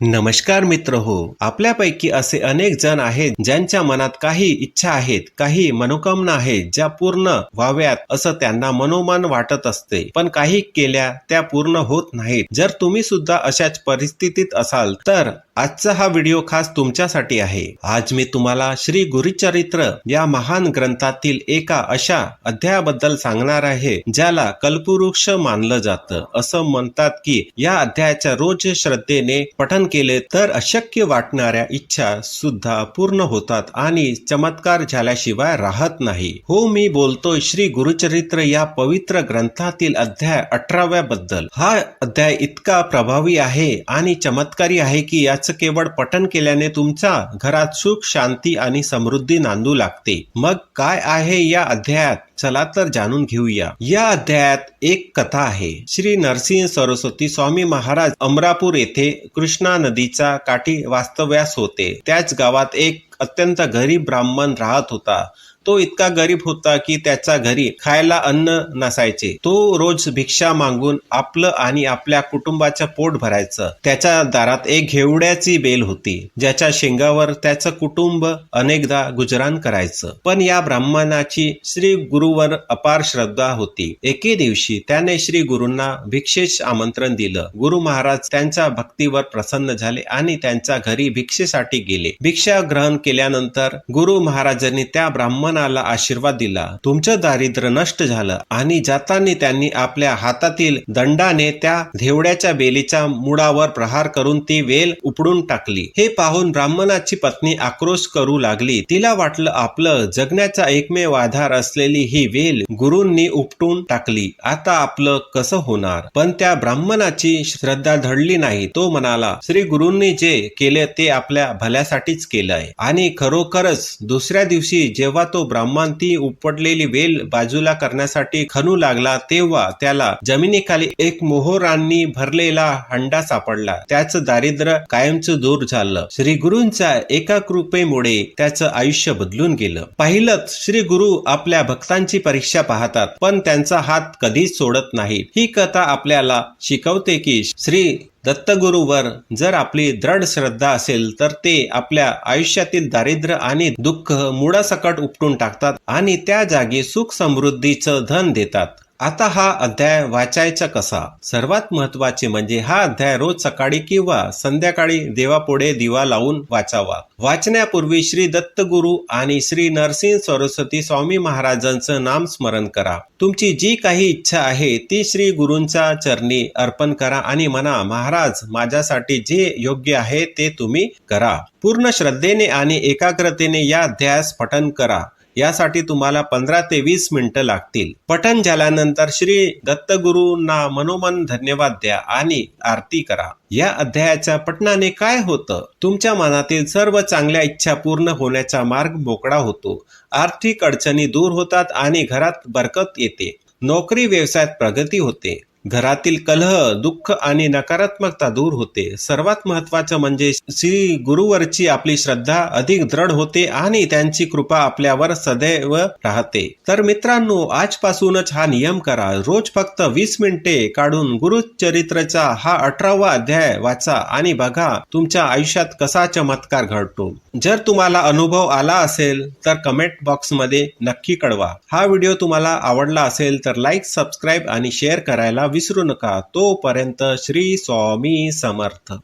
नमस्कार मित्र हो. आपल्यापैकी असे अनेक जण आहेत ज्यांच्या मनात काही इच्छा आहेत काही मनोकामना आहेत ज्या पूर्ण व्हाव्यात असं त्यांना मनोमन वाटत असते. पण काही केल्या त्या पूर्ण होत नाहीत. जर तुम्ही सुद्धा अशाच परिस्थितीत असाल तर आजचा हा व्हिडिओ खास तुमच्यासाठी आहे. आज मी तुम्हाला श्री गुरुचरित्र या महान ग्रंथातील एका अशा अध्यायाबद्दल सांगणार आहे ज्याला कल्पवृक्ष मानलं जातं. असं म्हणतात की या अध्यायाच्या रोज श्रद्धेने पठन केले तर अशक्य वाटणाऱ्या इच्छा सुद्धा पूर्ण होतात आणि चमत्कार झाल्याशिवाय राहत नाही. हो मी बोलतोय श्री गुरुचरित्र या पवित्र ग्रंथातील अध्याय अठराव्या बद्दल. हा अध्याय इतका प्रभावी आहे आणि चमत्कारी आहे की याचं केवळ पठन केल्याने तुमचा घरात सुख शांती आणि समृद्धी नांदू लागते. मग काय आहे या अध्यायात? चला तर जाणून घेऊया. या अध्यायात एक कथा आहे. श्री नरसिंह सरस्वती स्वामी महाराज अमरापूर येथे कृष्णा नदीच्या काठी वास्तव्यास होते. त्याच गावात एक अत्यंत गरीब ब्राह्मण राहत होता. तो इतका गरीब होता की त्याच्या घरी खायला अन्न नसायचे. तो रोज भिक्षा मागून आपलं आणि आपल्या कुटुंबाचं पोट भरायचं. त्याच्या दारात एक घेवड्याची बेल होती ज्याच्या शेंगावर त्याचं कुटुंब अनेकदा गुजरान करायचं. पण या ब्राह्मणाची श्री गुरुवर अपार श्रद्धा होती. एके दिवशी त्याने श्री गुरुंना भिक्षेस आमंत्रण दिलं. गुरु महाराज त्यांच्या भक्तीवर प्रसन्न झाले आणि त्यांच्या घरी भिक्षेसाठी गेले. भिक्षा ग्रहण केल्यानंतर गुरु महाराजांनी त्या ब्राह्मण ब्राह्मणाला आशीर्वाद दिला. तुमचं दारिद्र्य नष्ट झालं आणि जाताना त्यांनी आपल्या हातातील दंडाने त्या धेवड्याच्या बेलीच्या मुळावर प्रहार करून ती वेल उपडून टाकली. हे पाहून ब्राह्मणाची पत्नी आक्रोश करू लागली. तिला वाटलं आपलं जगण्याचा एकमेव आधार असलेली ही वेल गुरूंनी उपटून टाकली. आता आपलं कसं होणार? पण त्या ब्राह्मणाची श्रद्धा धडली नाही. तो म्हणाला श्री गुरूंनी जे केले ते आपल्या भल्यासाठीच केलंय. आणि खरोखरच दुसऱ्या दिवशी जेव्हा तो ब्राह्मण ती उपटलेली वेल बाजूला करण्यासाठी खणू लागला तेव्हा त्याला जमिनीखाली एक मोहोरांनी भरलेला हंडा सापडला. त्याचं दारिद्र्य कायमचं दूर झालं. श्री गुरूंच्या एका कृपेमुळे त्याचं आयुष्य बदलून गेलं. पाहिलंच श्री गुरु आपल्या भक्तांची परीक्षा पाहतात पण त्यांचा हात कधीच सोडत नाही. ही कथा आपल्याला शिकवते की श्री दत्तगुरूवर जर आपली दृढ श्रद्धा असेल तर ते आपल्या आयुष्यातील दारिद्र्य आणि दुःख मुळासकट उपटून टाकतात आणि त्या जागी सुख समृद्धीचं धन देतात. आता हा अध्याय वाचायचा कसा? सर्वात महत्त्वाचे म्हणजे हा अध्याय रोज सकाळी किंवा संध्याकाळी देवापुढे दिवा लावून वाचावा. वाचण्यापूर्वी श्री दत्तगुरु आणि श्री नरसिंह सरस्वती स्वामी महाराजांचं नाम स्मरण करा. तुमची जी काही इच्छा आहे ती श्री गुरूंच्या चरणी अर्पण करा आणि म्हणा महाराज माझ्यासाठी जे योग्य आहे ते तुम्ही करा. पूर्ण श्रद्धेने आणि एकाग्रतेने या अध्यायास पठन करा. यासाठी तुम्हाला पंधरा ते वीस मिनिटं लागतील. पठण झाल्यानंतर श्री दत्तगुरूंना मनोमन धन्यवाद द्या आणि आरती करा. या अध्यायाच्या पठणाने काय होतं? तुमच्या मनातील सर्व चांगल्या इच्छा पूर्ण होण्याचा मार्ग मोकळा होतो. आर्थिक अडचणी दूर होतात आणि घरात बरकत येते. नोकरी व्यवसायात प्रगती होते. घरातील कलह दुःख आणि नकारात्मकता दूर होते. सर्वात महत्वाचं म्हणजे श्री गुरुवरची आपली श्रद्धा अधिक दृढ होते आणि त्यांची कृपा आपल्यावर सदैव राहते. तर मित्रांनो आजपासूनच हा नियम करा. रोज फक्त वीस मिनिटे काढून गुरुचरित्रचा हा अठरावा अध्याय वाचा आणि बघा तुमच्या आयुष्यात कसा चमत्कार घडतो. जर तुम्हाला अनुभव आला असेल तर कमेंट बॉक्समध्ये नक्की कळवा. हा व्हिडिओ तुम्हाला आवडला असेल तर लाईक सबस्क्राईब आणि शेअर करायला विसरू नका. तोपर्यंत श्री स्वामी समर्थ.